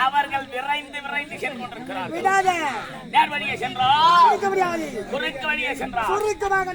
அவர்கள் விரைந்து விரைந்து சென்று கொண்டிருக்கிறார்கள் வழியே முடியாது குறுக்கு வழியே. சென்றால் சுருக்கமாக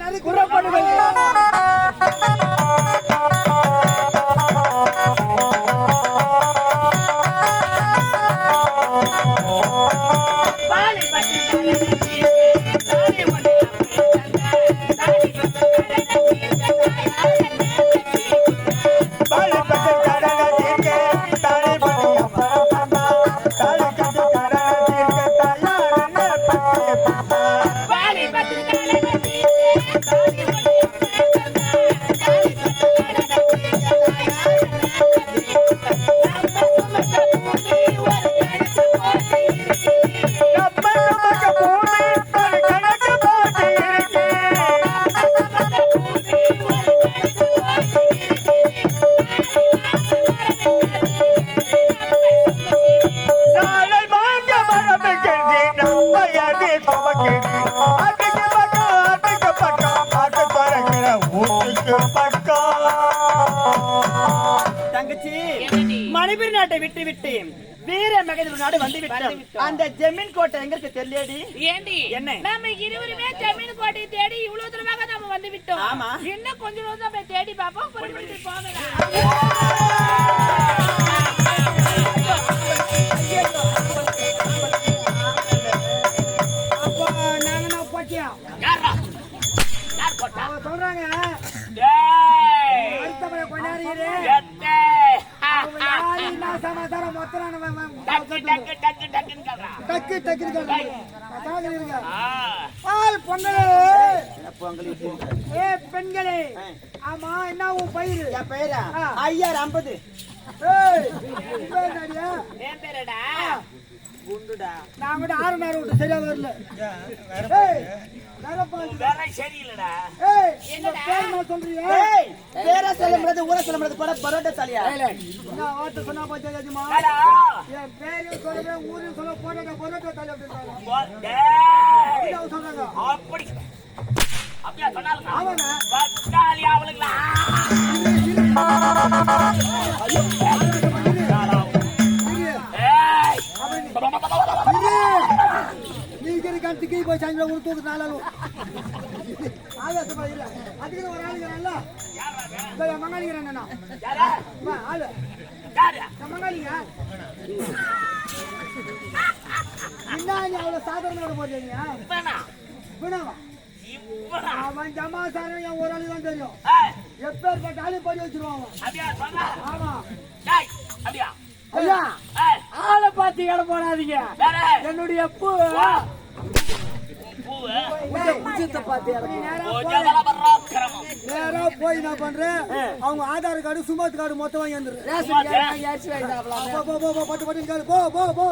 நாடு வந்து விட்டோம் அந்த ஜமீன் கோட்டை எங்க இருக்கு ஏண்டி? என்ன? நம்ம இருவருமே ஜமீன் கோட்டையை தேடி இவ்வளவு தூரமாக நம்ம வந்து விட்டோம் ஆமா. இன்னும் கொஞ்ச தான் போய் தேடி பார்ப்போம். போகலாம். டக்கு அதாவது இருங்க ஆ. பால் பொங்கலே. பொங்கல் ஏ பெண்களே. ஆமா என்ன உன் பயிர் என் பெயரா. ஐயார் ஐம்பது. ஏய் உன் பேர் என்னடியா? என் பேரடா? குண்டுடா. நான் கூட ஆறு நேரம் விட்டு சரியா வரல. சரியில்லடா. பேர் நான் பேர ஊர போட பரோட்டா நான் சொன்னா? என் சொல்றேன் சொல்ல போட்டா பொருட்டா சொல்றாங்க. அப்படி அப்படியா? ஆமாங்க. பத்தாளி அவளுங்களா? இரு. நீ இருக்கிற கணத்துக்கு போய் சாயந்தரம் உங்களுக்கு தூக்கு நாளாலும் ஆகாசமா இல்ல அதுக்கு ஒரு ஆளுங்கிறான்ல மங்காளிங்கிறான் நான் ஆளு மங்காளிங்க என்ன நீ அவ்வளவு சாதாரண போடுறீங்க இவனா? வினவா இவனா? அவன் ஜமாசாரம் என் ஒரு ஆளு தான் தெரியும் எப்பேற்பட்ட ஆளு பண்ணி வச்சிருவான்? ஆமா? ஐயா ஆளை பார்த்து இடம் போடாதீங்க? என்னுடைய பூ பூவு? உச்சத்தை பார்த்து இடம் போடு. நேரா போய் என்ன பண்றேன் அவங்க ஆதார் கார்டு சுமத் கார்டு மொத்தம் வாங்கி வந்துரு போ, போ, போ, போ, பட்டு பட்டு. போ போ போ.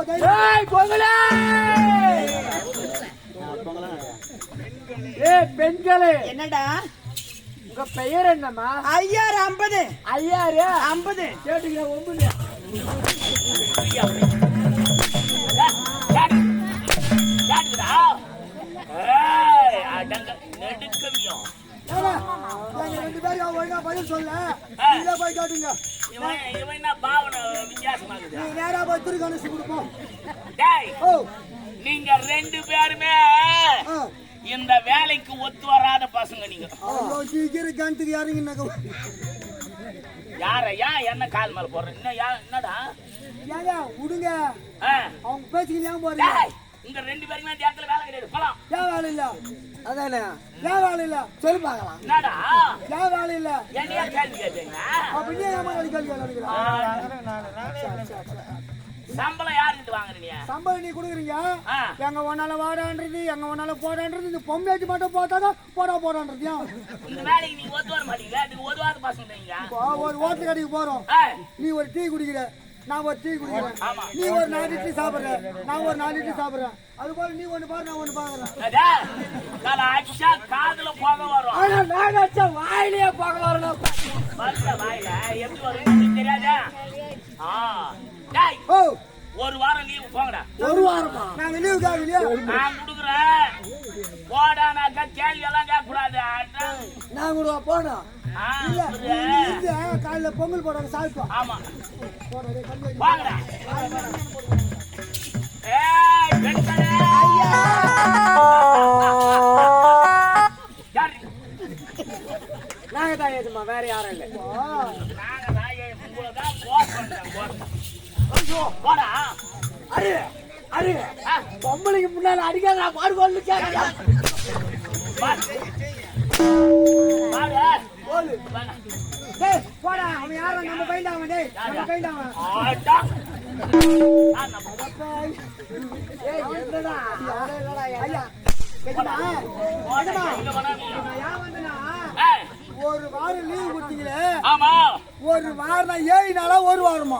ஏ பெண்களே என்னடா உங்க பெயர் என்னம்மா ஐயார் ஐம்பது ஐயாரு ஐம்பது கேட்டுக்கிற? ஏய், அடங்க, நெடுக்கவியம். ரெண்டு பேரும் ஒழுங்கா பதில் சொல்ல நீங்களே போய் கேட்டுங்க இவன் இவன் என்ன பாவனை வித்தியாசமாகுது நீ நேரா போய் திருக்கணிச்சு கொடுப்போம் டேய் ஓ நீங்க ரெண்டு பேருமே இந்த வேலைக்கு ஒத்து வராத பசங்க நீங்க சீக்கிரம் கணத்துக்கு யாருங்கன்னாக்க யாரையா என்ன கால் மேல போடுற என்ன யா- என்னடா ஏங்க விடுங்க அவங்க பேச்சுக்கு ஏன் போறீங்க உங்க ரெண்டு பேருமே இந்த இடத்துல வேலை கிடையாது. போலாம். ஏன் வேலை இல்ல. அதானே? ஏன் வேலை இல்ல. சொல்லி பார்க்கலாம். என்னடா? ஏன் வேலை இல்ல. என்னையா கேள்வி கேட்டீங்க? அப்படியே ஏமா கேள்வி கேட்கிறேன் சம்பளம் யாருக்கிட்ட வாங்குறீங்க? சம்பளம் நீ கொடுக்குறீங்க. எங்க ஒன்னால வாடான்றது எங்க ஒன்னால போடான்றது இந்த பொம்மையாச்சு மட்டும் போட்டாதான் போடா போடான்றது இந்த வேலைக்கு நீங்க ஒத்து வர பசங்க ஒரு ஹோட்டல் கடைக்கு போறோம். நீ ஒரு டீ குடிக்கிற. நான் ஒரு டீ குடிக்கிறேன். நீ ஒரு நாலு இட்லி சாப்பிட்ற. நான் ஒரு நாலு இட்லி சாப்பிட்றேன் அது போல நீ ஒண்ணு பாரு நான் ஒண்ணு பாக்குறேன். காதுல போக வரும். ஆனா நான் அடிச்சா வாயிலேயே போக வரணும் வாயில எப்படி வரும் தெரியாதா? ஓ. ஒரு வாரம் லீவு போங்கடா. ஒரு வாரமா? நாங்க லீவு கேட்கலையா நான் குடுக்குறேன். போடானாக்கா கேள்வி எல்லாம் கேட்க கூடாது நான் கூட போனோம் இல்ல காலையில பொங்கல் போடுறாங்க சாப்பிட்டோம் ஆமா. போடா. வாங்கடா. ஏய் பெண்களே யாரு? நாங்க தான் ஏதுமா வேற யாரும் இல்ல. நாங்க உங்களை தான் ஐயோ போடா. அரு அரு. பொம்பளைக்கு முன்னால அடிக்காத நான் பாடு கொண்டு பாரு. டேய் போடா அவன் யாரும் நம்ம அவன் டேய் நம்ம நம்ம ஏய் என்னடா? ஐயா கேக்குதா. நான் ஏன் வந்தேன்னா ஏய், ஒரு வாரம் லீவு கொடுத்தீங்களே. ஆமா. ஒரு வாரம் ஏழு நாளா ஒரு வாரமா?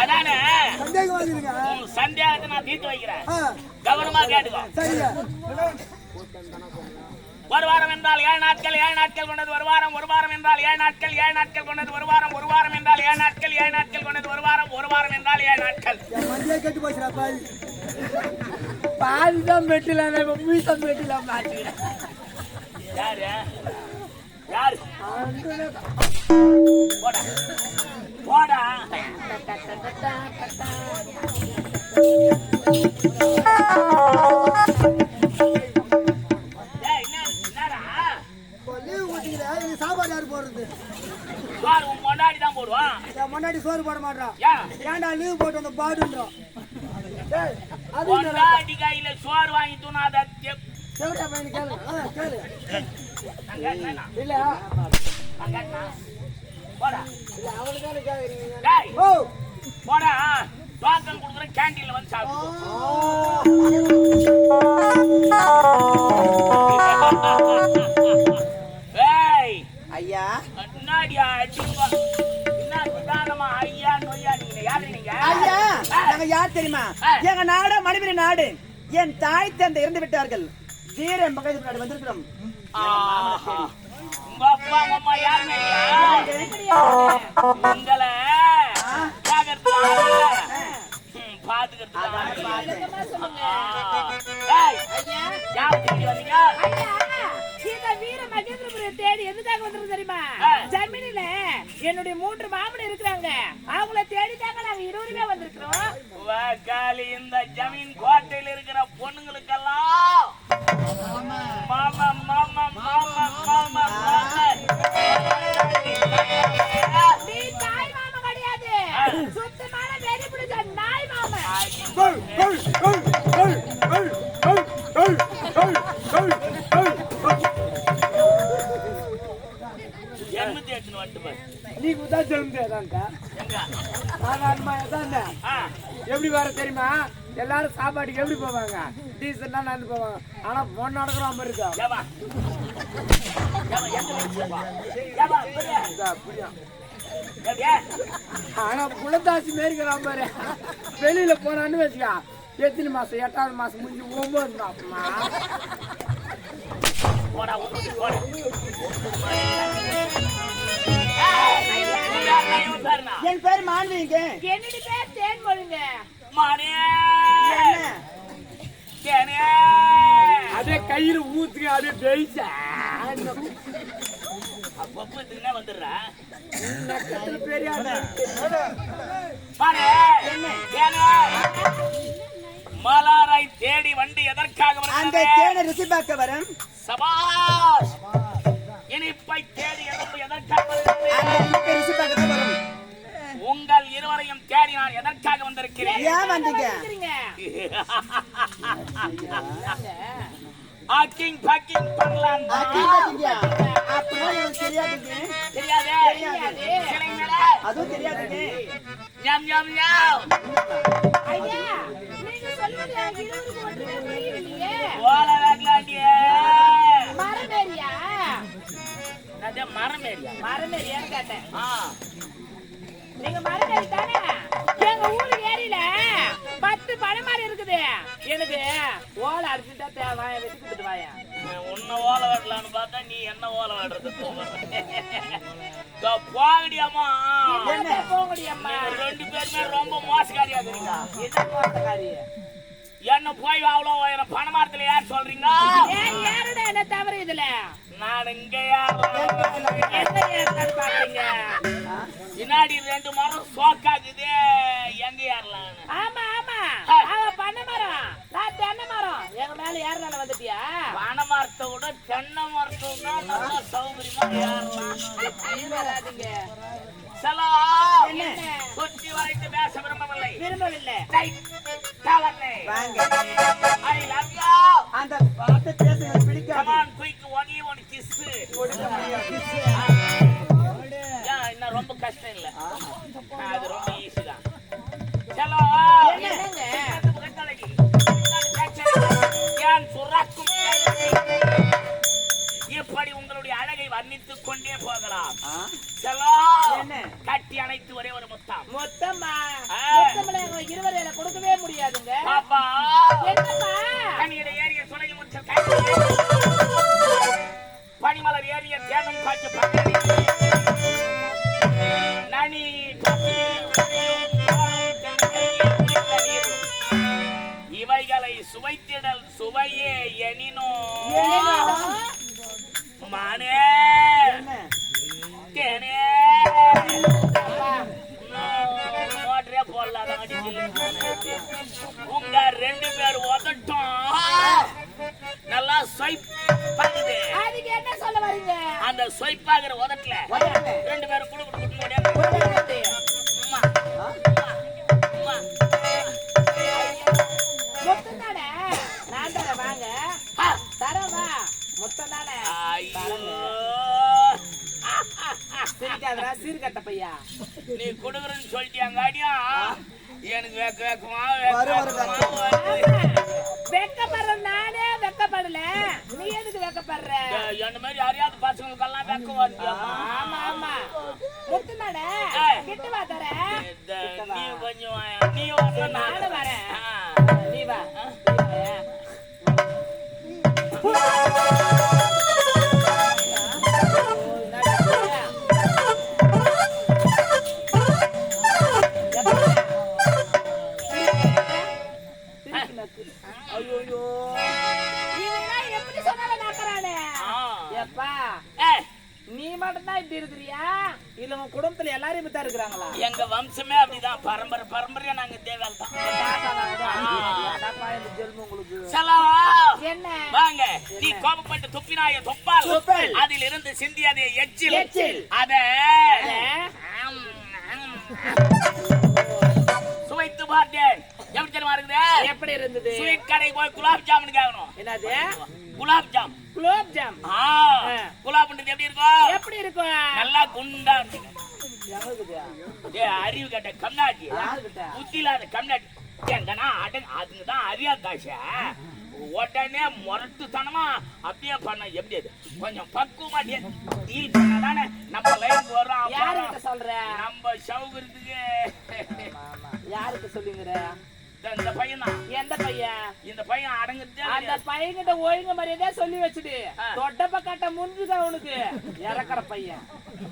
அதானே. சந்தேகம் வந்துருங்க சந்தேகத்தை நான் தீர்த்து வைக்கிறேன். கவனமா கேட்டுக்கோ. சரிங்க. ஒரு வாரம் என்றால் ஏழு நாட்கள் ஏழு நாட்கள் கொண்டது ஒரு வாரம் ஒரு வாரம் என்றால் ஏழு நாட்கள் ஏழு நாட்கள் கொண்டது ஒரு வாரம் ஒரு வாரம் என்றால் ஏழு நாட்கள் ஏழு நாட்கள் கொண்டது ஒரு வாரம் ஒரு வாரம் என்றால் ஏழு நாட்கள். கெட்டு போச்சுடா பால் தான் மெட்டில மீசம் மெட்டில மாட்டேன் யாரு? யாரு? போடா. போடா. ஏய், சோறு உன் தான் போடுவான் என் முன்னாடி சோறு போட மாட்டான் ஏன் ஏன்டா லீவு போட்டு வந்த பாடுன்றோம் பொண்டாட்டி கையில சோறு வாங்கி தூணாத கேளுடா பையன் கேளு? இல்ல? போடா. இல்ல அவனுக்கான கேக்குறீங்க போடா. டோக்கன் கொடுக்குற கேண்டீன்ல வந்து சாப்பிடு. ஐயா நீங்க யாரு தெரியுமா. எங்க நாடு மணிபுரி நாடு. என் தாய் தந்தை இறந்து விட்டார்கள். வீர மகேந்திர நாடு வந்திருக்கிறோம். உங்க அப்பா அம்மா யாருமே? உங்களை கேக்கறதுக்கு தேடி எதுக்காக வந்திருக்கு தெரியுமா? ஆ. ஜமீனில என்னுடைய மூன்று மாமன் இருக்கிறாங்க. அவங்கள தேடிட்டாங்க நாங்க இருவருமே வந்திருக்கிறோம். வாக்காளி இந்த ஜமீன் கோட்டையில் இருக்கிற பொண்ணுங்களுக்கெல்லாம் மாமா. மாமா மாமா மாமா மாமா நீ தாய் மாமா கிடையாது. சுத்தமான வெறி பிடிச்ச நாய் மாமா. எண்பத்தி எட்டுன்னு வந்துட்டு பாரு. நீ தான் சொல்ல முடியாதான்க்கா எங்க? சாதாரணமா தான் எப்படி வர தெரியுமா? எல்லாரும் சாப்பாட்டுக்கு எப்படி போவாங்க? டீசெண்டா நடந்து போவாங்க. ஆனா பொண்ணு நடக்கிற மாதிரி இருக்கா? புரியும்? ஆனா குலதாசி மேரிக்கிற பாரு வெளியில போனான்னு வச்சுக்கா எத்தனை மாசம் எட்டாவது மாசம் முடிஞ்சு ஒன்பது மாசமா? என் பேர் மாண்பீங்க என்னுடைய பேர் தேன் மொழிங்க மானே. தேனே. அதே கையில ஊத்துக்கு அதே பெய்ச அப்பப்ப இதுக்குன்னே வந்துடுறா. பெரிய மானே. தேனே. மலரை தேடி வண்டி எதற்காக அந்த? தேனை ருசி பார்க்க வரும் சபாஷ் ஏன் வந்தீங்க ஆக்கிங் பாக்கிங் பண்ணலாம் அக்கி பாத்தீங்க அப்படின்னா எனக்கு தெரியாதுங்க தெரியாதே தெரியாது. சரிங்களா? அதுவும் தெரியாதுங்க ஞம், ஞம், ஞம். ஐயா நீங்க சொல்வது எனக்கு இருவருக்கு ஒன்றுமே புரியவில்லையே ஓலை வேகலாண்டியே. மரமேரியா அது மரம். மரமேரியான்னு கேட்டேன் ஆ. நீங்க மரமேரி எனக்கு ஓலை அடிச்சுட்டா தேவை வெட்டி கொடுத்துட்டு வாயா. உன்னை ஓலை வெட்டலான்னு பார்த்தா நீ என்ன ஓலை வாடுறது போகடியாமா என்ன போங்கடியம்மா? ரெண்டு பேருமே ரொம்ப மோசக்காரியா இருக்கிறீங்க என்ன போட்டக்காரி என்ன போய் அவ்வளோ உயரம் பணமரத்துல யார் சொல்றீங்க யாருடா என்ன தவறு இதுல? நான் இங்க பாக்குறீங்க பின்னாடி ரெண்டு மரம் சோக்காக்குது. எங்க ஏறலாம் ஆமா ஆமா அவ பண்ண மரம் நான் தென்னை மரம் எங்க மேல ஏறல வந்துட்டியா? பனை மரத்தை விட தென்னை மரத்தை விட நல்லா சௌகரியமா ஏறலாம். நீ வராதீங்க சலோ? சுற்றி வரைத்து பேச விரும்பவில்லை. விரும்பவில்லை. வாங்க. கனியில ஏறிய சுளைய முற்ற பனிமலர் ஏறிய தேனும் காய்ச்சி நனி இவைகளை சுவைத்திடல் சுவையே எனினோ உங்க ரெண்டு பேர் உதட்டும். நல்லா ஸ்வைப் பண்ணுது அதுக்கு என்ன சொல்ல வரீங்க? அந்த ஸ்வைப் ஆகிற உதட்டுல ரெண்டு பேரும் குடு குடு குடு முடியாது மொத்தம் தானே நான் தரேன் வாங்க. தரேன் வா. மொத்தம் தானே? சிரிக்காதடா சீர்கட்ட பையா. நீ குடுக்குறன்னு சொல்லிட்டியாங்காடியா எனக்கு வெக்க வெக்கமா வருது. வெக்கப்படுற நானே வெக்கப்படல. நீ எதுக்கு வெக்கப்படுற? என்ன மாதிரி அறியாத பசங்களுக்கெல்லாம் வெக்கம் வருதியாமா ஆமா ஆமா முத்து. கிட்ட வா தரேன் இந்த நீ கொஞ்சம். நீ வரல நான் நானும் வரேன். நீ வா. எல்லாரும் இப்படி தான் இருக்கிறாங்களா? எங்க வம்சமே அப்படிதான். பரம்பரை பரம்பரையா நாங்க தேவால் தான். என்னப்பா இந்த ஜென்மம் உங்களுக்கு. சலோ என்ன? வாங்க. நீ கோபப்பட்டு துப்பினாய தொப்பால். அதில் இருந்து சிந்தியதே எச்சில். எச்சில். அத? சுவைத்து பார்த்தேன். எப்படி தெரியுமா இருக்குது? எப்படி இருந்தது? ஸ்வீட் கடை போய் குலாப் ஜாமுன் கேட்கணும். என்னது? குலாப் ஜாம். குலோப் ஜாம். குலாப்ன்றது எப்படி இருக்கும்? எப்படி இருக்கும்? நல்லா குண்டா இருக்கும். அறிவு கட்ட கம்னாட்டி புத்தி இல்லாத கம்னாட்டி எங்கன்னா அட அதுங்க தான் அறியாத தாஷா உடனே முரட்டுத்தனமா அப்படியே பண்ண எப்படி அது? கொஞ்சம் பக்குவமா டீல் பண்ணாதானே நம்ம லைன் வர்றோம் யாருக்கிட்ட சொல்ற? நம்ம சௌகரியத்துக்கு யாருக்கு சொல்லுங்கிற? இந்த- பையன்? தான் எந்த பையன்? இந்த பையன் அடங்குறதே அந்த. பையன்கிட்ட ஒழுங்கு மரியாதையா சொல்லி வச்சுடு. ஆ. தொட்டப்ப கட்ட முடிஞ்சுதான் அவனுக்கு. இறக்குற பையன்.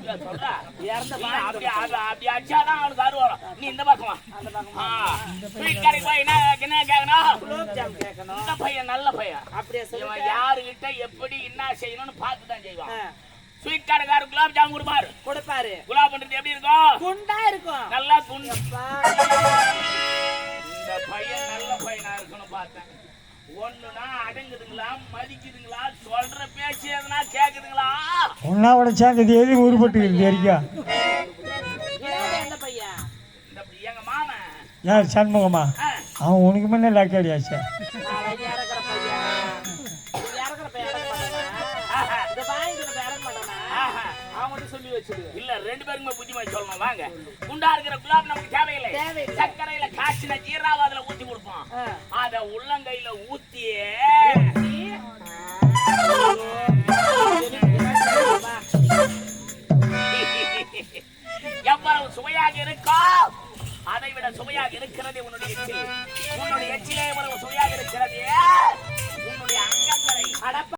சொல்றா. இறந்த அப்படி அடிச்சாதான் அவனுக்கு அருவாரம் நீ இந்த பக்கம். அந்த பக்கம் ஆ, ஸ்வீட் கடைக்கு போய் என்ன என்ன கேட்கணும் குலோப் ஜாம் கேட்கணும் இந்த பையன் நல்ல பையன். அப்படியே இவன் சொல்லி யாருகிட்ட எப்படி என்ன செய்யணும்னு பார்த்து தான் செய்வான். ஸ்வீட் கடைக்காரர் குலாப் ஜாம் கொடுப்பாரு. கொடுப்பாரு. குலாப் பண்றது எப்படி இருக்கும்? குண்டா இருக்கும். நல்லா குண்டு பையன் நல்ல பையனா இருக்கணும் பார்த்தேன். ஒண்ணுனா அடங்குதுங்களா மதிக்குதுங்களா சொல்ற பேச்சு எதுனா கேக்குதுங்களா? உன்னாவோட சேர்ந்தது எது உருப்பட்டுக்கிறது மாமன். யார் சண்முகமா? அவன் உனக்கு முன்னே லாக்காடியாச்சே சொல்லி வச்சுடு இல்ல ரெண்டு பேருக்குமே புத்திமதி சொல்லணும். வாங்க. குண்டா இருக்கிற குலாப் நமக்கு தேவையில்லை. சர்க்கரையில காய்ச்சின ஜீராவை அதுல ஊத்தி கொடுப்போம். அத உள்ளங்கையில ஊத்தியே எவ்வளவு சுவையாக இருக்கோ அதை விட சுவையாக இருக்கிறது உன்னுடைய எச்சில். உன்னுடைய எச்சிலே எவ்வளவு சுவையாக இருக்கிறது? உன்னுடைய அங்கங்களை அடப்பா